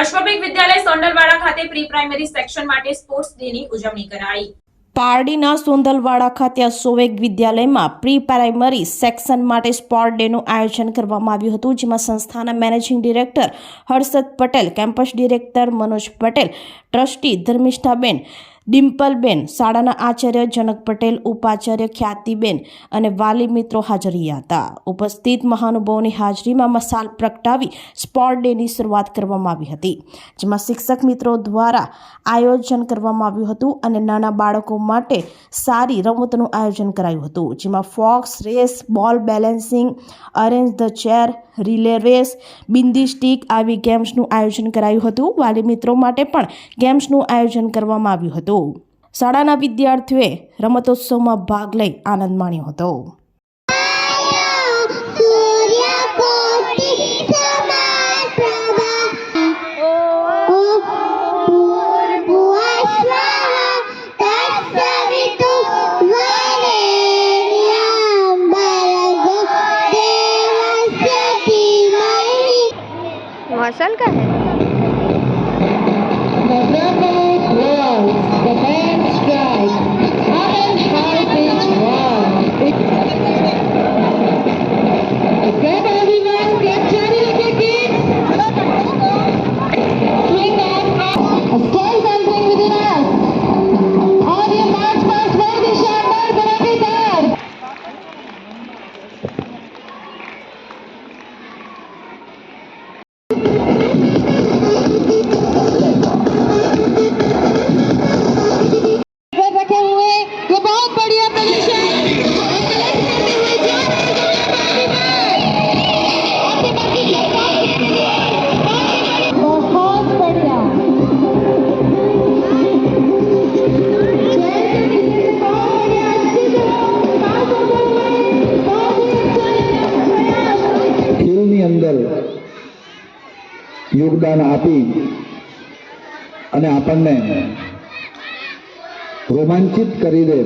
અશ્વભેગ વિદ્યાલય સોંડલવાડા ખાતે pre primary section માટે સ્પોર્ટ્સ ડેની ઉજવણી કરાઈ. પારડીના સોંદલવાડા ખાતે સોવેગ વિદ્યાલયમાં પ્રી પ્રાઇમરી સેક્શન માટે સ્પોર્ટ ડેનું આયોજન કરવામાં આવ્યું હતું, જેમાં સંસ્થાના managing director Harshad Patel, campus director Manoj Patel, trustee ધર્મિષ્ઠાબેન ડિમ્પલબેન, શાળાના આચાર્ય જનક પટેલ, ઉપાચાર્ય ખ્યાતિબેન અને વાલી મિત્રો હાજર હતા. ઉપસ્થિત મહાનુભાવોની હાજરીમાં મસાલ પ્રગટાવી સ્પોર્ટ ડેની શરૂઆત કરવામાં આવી હતી, જેમાં શિક્ષક મિત્રો દ્વારા આયોજન કરવામાં આવ્યું હતું અને નાના બાળકો માટે સારી રમતનું આયોજન કરાયું હતું, જેમાં fox, race, ball balancing, arrange the chair, relay race, bindi stick આવી ગેમ્સનું આયોજન કરાયું હતું. વાલી મિત્રો માટે પણ ગેમ્સનું આયોજન કરવામાં આવ્યું હતું. શાળાના વિદ્યાર્થીઓએ રમતોત્સવમાં ભાગ લઈ આનંદ માણ્યો હતો सूर्यकोटि समाप्रभा ॐ भूर्भुवस्वः तत्सवितुर्वरेण्यं भर्गो देवस्य धीमहि मौसल का है અંદર યોગદાન આપી અને આપણને રોમાંચિત કરી દે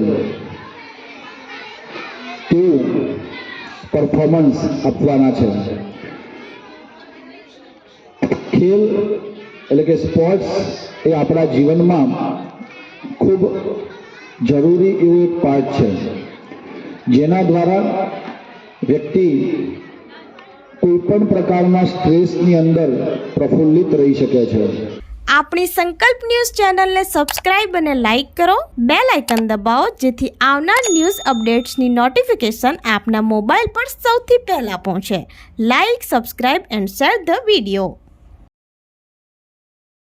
તેવું પરફોર્મન્સ આપવાના છે. ખેલ એટલે કે સ્પોર્ટ્સ એ આપણા જીવનમાં ખૂબ જરૂરી એવો એક પાર્ટ છે. જેના દ્વારા વ્યક્તિ પણ પ્રકારના સ્ટ્રેસની અંદર પ્રફુલ્લિત રહી શકે છે. આપણી સંકલ્પ ન્યૂઝ ચેનલને સબસ્ક્રાઇબ અને લાઇક કરો. બેલ આઇકન દબાવો, જેથી આવનાર ન્યૂઝ અપડેટ્સની નોટિફિકેશન આપના મોબાઈલ પર સૌથી પહેલાં પહોંચે. Like, subscribe and share the video.